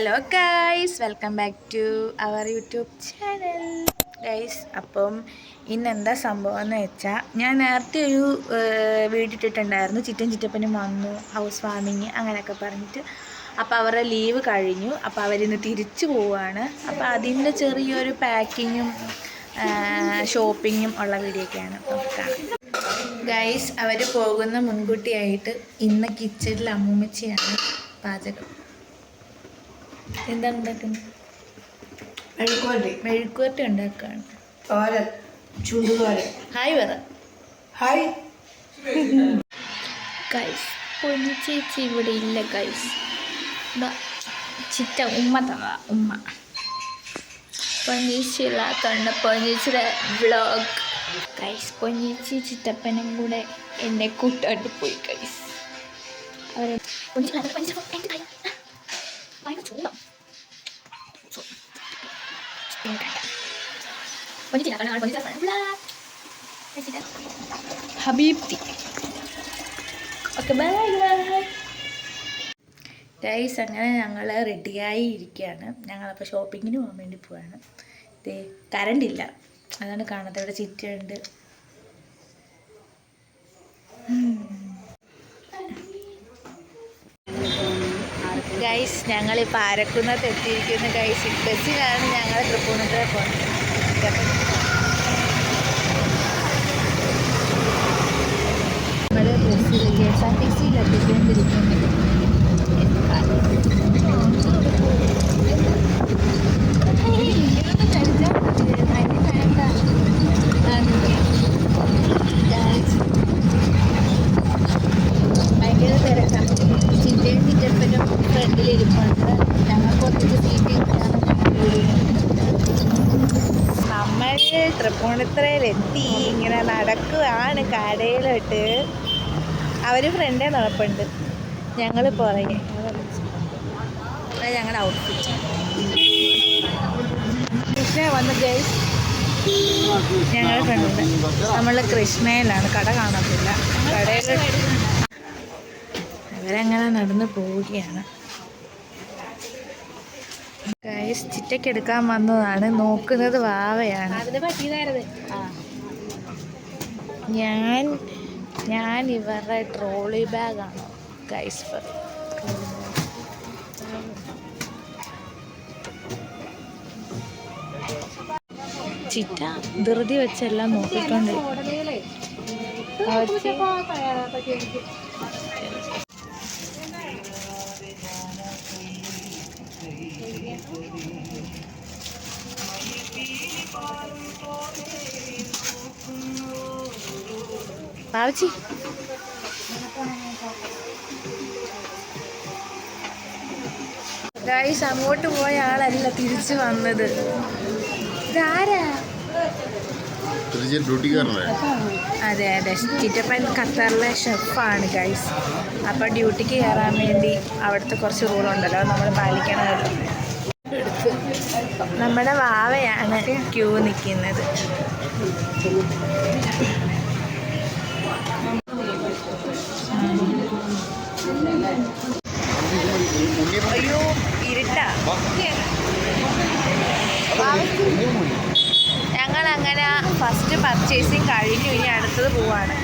Hello guys welcome back to our YouTube channel guys അപ്പം ഇന്ന് എന്താ സംഭവം എന്ന് വെച്ചാൽ ഞാൻ നേരത്തെ ഒരു വീടിട്ടിട്ടുണ്ടായിരുന്നു. ചിറ്റൻ ചിറ്റപ്പനും വന്നു ഹൗസ് വാമിങ് അങ്ങനെയൊക്കെ പറഞ്ഞിട്ട്. അപ്പോൾ അവരുടെ ലീവ് കഴിഞ്ഞു. അപ്പോൾ അവരിന്ന് തിരിച്ചു പോവുകയാണ് അപ്പോൾ അതിന്റെ ചെറിയൊരു പാക്കിങ്ങും ഷോപ്പിങ്ങും ഉള്ള വീഡിയോ കാണാം ഗൈസ് അവർ പോകുന്ന മുൻകൂട്ടിയായിട്ട് ഇന്ന് കിച്ചണിൽ അമ്മൂമ്മച്ചിയാണ് പാചകം. എന്താണ് ഉണ്ടാക്കുന്നത്? മെഴുക്കുവരട്ടി. മെഴുക്കുവരട്ടി ഉണ്ടാക്കുകയാണ്. തോരൻ ചുണ്ടുതോരൻ ഹായ് പറ. ഹായ്. ഗൈസ് പൊന്നു ചേച്ചി ഇവിടെ ഇല്ല ഗൈസ് ചിറ്റ ഉമ്മ തന്നതാ ഉമ്മ. പൊന്നീച്ചില്ലാത്തോണ്ട് പൊന്നീച്ചിയുടെ വ്ളോഗ് ഗൈസ് പൊന്നീച്ചി ചിറ്റപ്പനും കൂടെ എന്നെ കൂട്ടാണ്ട് പോയി ഗൈസ് അവരെ പൊന്നിച്ചില്ലാത്ത പൊന്നിച്ച ഹബീബ്തി ഓക്കെ ബൈ ബൈ ഗൈസ് അങ്ങനെ ഞങ്ങൾ റെഡിയായി ഇരിക്കുകയാണ്. ഞങ്ങളപ്പോൾ ഷോപ്പിങ്ങിന് പോകാൻ വേണ്ടി പോവാണ്. ഇത് കറണ്ട് ഇല്ല. അതാണ് കാണാത്ത ഇവിടെ ചിറ്റുണ്ട്. ഗൈസ് ഞങ്ങളിപ്പോൾ അരക്കുന്നത്ത് എത്തിയിരിക്കുന്ന ഗൈസ് ബസ്സിലാണ് ഞങ്ങൾ തൃപ്പൂണിത്തുറ പോകുന്നത് നമ്മൾ തൃപ്പൂണിത്തുറയിലെത്തി ഇങ്ങനെ നടക്കുകയാണ് കടയിലോട്ട്. അവർ ഫ്രണ്ടേ നടപ്പുണ്ട് ഞങ്ങൾ പുറകെ. ഞങ്ങൾ ഞങ്ങളുടെ ഔട്ട്ഫിറ്റ് കൃഷ്ണ വന്ന് ഗേൾസ് ഞങ്ങൾ ഫ്രണ്ട് നമ്മൾ കൃഷ്ണയിലാണ്. കട കാണത്തില്ല. കടയിലോട്ട് അവരങ്ങനെ നടന്ന് പോവുകയാണ്. ഗൈസ് ചിറ്റക്ക് എടുക്കാൻ വന്നതാണ്. നോക്കുന്നത് വാവയാണ്. ഞാൻ ഞാൻ ഇവരുടെ ട്രോളി ബാഗാണ്. ഗൈസ് ചിറ്റ ധൃതി വെച്ചെല്ലാം നോക്കിക്കൊണ്ട്. പാവച്ചി ഗൈസ് അങ്ങോട്ട് പോയ ആളല്ല തിരിച്ചു വന്നത്. ഇതാരാ? അതെ അതെ. ചിറ്റപ്പൻ ഖത്തറിലെ ഷെഫാണ് ഗൈസ് അപ്പോൾ ഡ്യൂട്ടിക്ക് കയറാൻ വേണ്ടി അവിടുത്തെ കുറച്ച് റൂളുണ്ടല്ലോ നമ്മൾ പാലിക്കണമല്ലോ നമ്മുടെ വാവയാണ് ക്യൂ നിൽക്കുന്നത് അയ്യോ ഇരുട്ടാ. ഞങ്ങൾ അങ്ങനെ ഫസ്റ്റ് പർച്ചേസിങ് കഴിഞ്ഞു ഇനി അടുത്തത് പോവാണ്.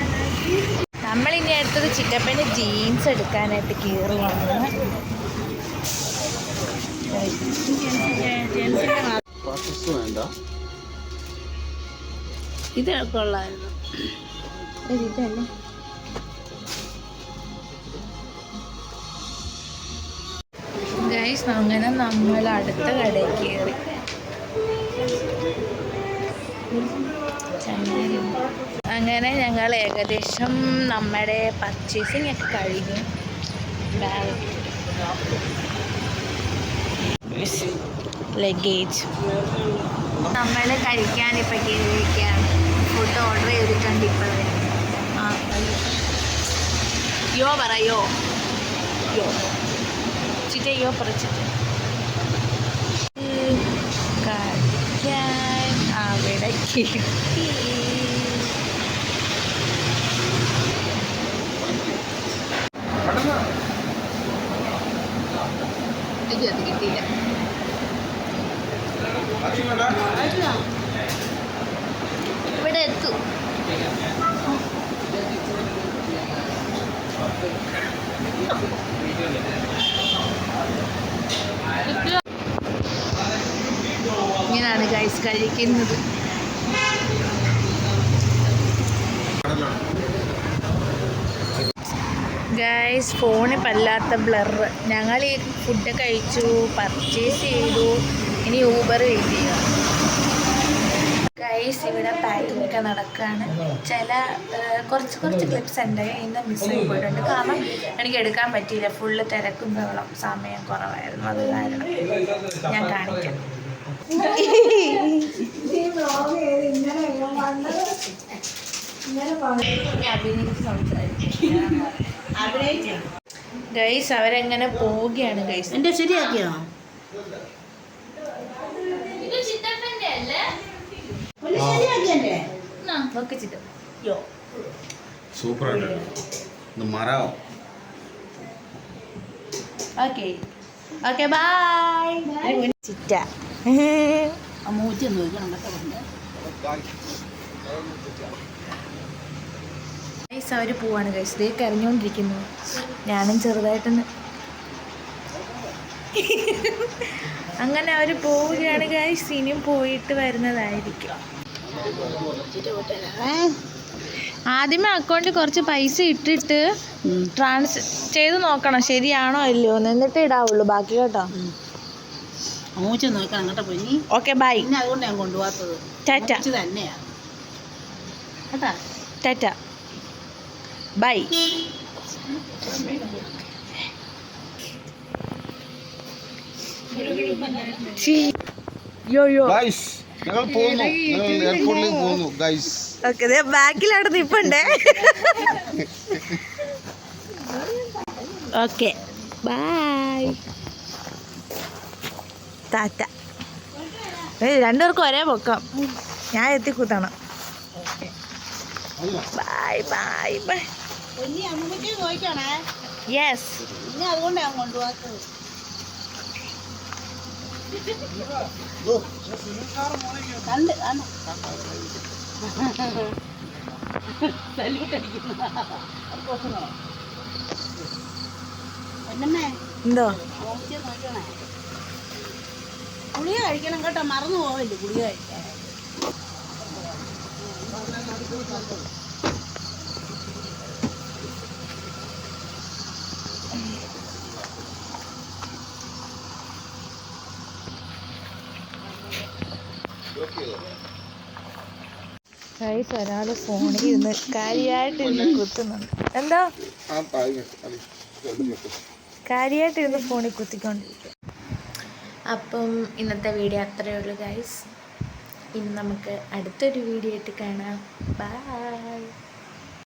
നമ്മളിനി അടുത്തത് ചിറ്റപ്പന്റെ ജീൻസ് എടുക്കാനായിട്ട് പാർട്ടിസ് വേണ്ട ഇത് കൊള്ളായിരുന്നു ഇതല്ലേ? ഗൈസ് അങ്ങനെ നമ്മൾ അടുത്ത കടയിൽ കയറി അങ്ങനെ ഞങ്ങൾ ഏകദേശം നമ്മുടെ പർച്ചേസിങ് ഒക്കെ കഴിഞ്ഞു. Bag luggage. നമ്മൾ കഴിക്കാൻ ഇപ്പം കയറിയിരിക്കുകയാണ് ഫുഡ് ഓർഡർ ചെയ്തിട്ടുണ്ട് ഇപ്പോൾ ആ യോ പറയോ യോ. ചിറ്റ യോ പറിച്ചിട്ട് കഴിക്കാൻ അവിടെ കിട്ടി. ഇത് അത് കിട്ടിയില്ല. ഇവിടെ എത്തു. ഇങ്ങനെയാണ് ഗൈസ് കഴിക്കുന്നത്. ഗൈസ് ഫോണിൽ പല്ലാത്ത ബ്ലർ ഞങ്ങൾ ഈ ഫുഡ് കഴിച്ചു പർച്ചേസ് ചെയ്തു. ഇനി ഊബർ വെയിറ്റ് ചെയ്യുക ഗൈസ് ഇവിടെ പാക്കിംഗ് ഒക്കെ നടക്കുകയാണ് ചില കുറച്ച് കുറച്ച് ക്ലിപ്സ് എന്റെ ഇന്ന് മിസ്സായി പോയിട്ടുണ്ട്. കാരണം എനിക്ക് എടുക്കാൻ പറ്റിയില്ല. ഫുള്ള് തിരക്കും ബഹളം സമയം കുറവായിരുന്നു. അത് കാരണം ഞാൻ കാണിക്കാം. ഗൈസ് അവരെങ്ങനെ പോവുകയാണ് ഗൈസ് എന്റെ ശരിയാക്കിയോ? സൂപ്പർ ഇത് മരം ഓക്കെ. Okay bye. ചിറ്റ. മൂച്ചി നോക്കണം കേട്ടോ അവർ പോവാണ് കഴിച്ചത് ദേ കരഞ്ഞുകൊണ്ടിരിക്കുന്നു ഞാനും ചെറുതായിട്ടൊന്ന് അങ്ങനെ അവർ പോവുകയാണ് ഗൈസ് ഇനിയും പോയിട്ട് വരുന്നതായിരിക്കും. ആദ്യമേ അക്കൗണ്ടിൽ കുറച്ച് പൈസ ഇട്ടിട്ട് ട്രാൻസ് ചെയ്ത് നോക്കണം. ശരിയാണോ അല്ലയോ എന്നിട്ട് ഇടാവുള്ളൂ. ബാക്കി കേട്ടോ. Okay bye tata tata bye yo yo guys ഞങ്ങൾ പോകുന്നു ഞങ്ങൾ എയർപോർട്ടിലേക്ക് പോകുന്നു ഗൈസ് ഓക്കെ ബാക്കിലാണ് നിപ്പണ്ടേ ഓക്കെ ബൈ ടാറ്റ. ഏയ് രണ്ടുപേർക്കും ഒരേ പൊക്കം. ഞാൻ എത്തിക്കൂത്തണം ബൈ ബൈ ബൈ പൊന്നി അമ്മൂമ്മയ്ക്ക് ചോദിക്കണേ യെസ് അതുകൊണ്ടാണ് കൊണ്ടുപോകാത്തത്. എന്തോ? ഗുളിക കഴിക്കണം കേട്ടോ മറന്നു പോവല്ലേ ഗുളിക കഴിക്കാൻ? ഗൈസ് ഒരാൾ ഫോണിൽ ഇരുന്ന് കാര്യമായിട്ട് ഇരുന്ന് കുത്തുന്നുണ്ട്. എന്താ? കാര്യമായിട്ട് ഇരുന്ന് ഫോണിൽ കുത്തിക്കൊണ്ടിരിക്കും അപ്പം ഇന്നത്തെ വീഡിയോ അത്രയേ ഉള്ളൂ ഗൈസ് ഇനി നമുക്ക് അടുത്തൊരു വീഡിയോ ആയിട്ട് കാണാം. ബൈ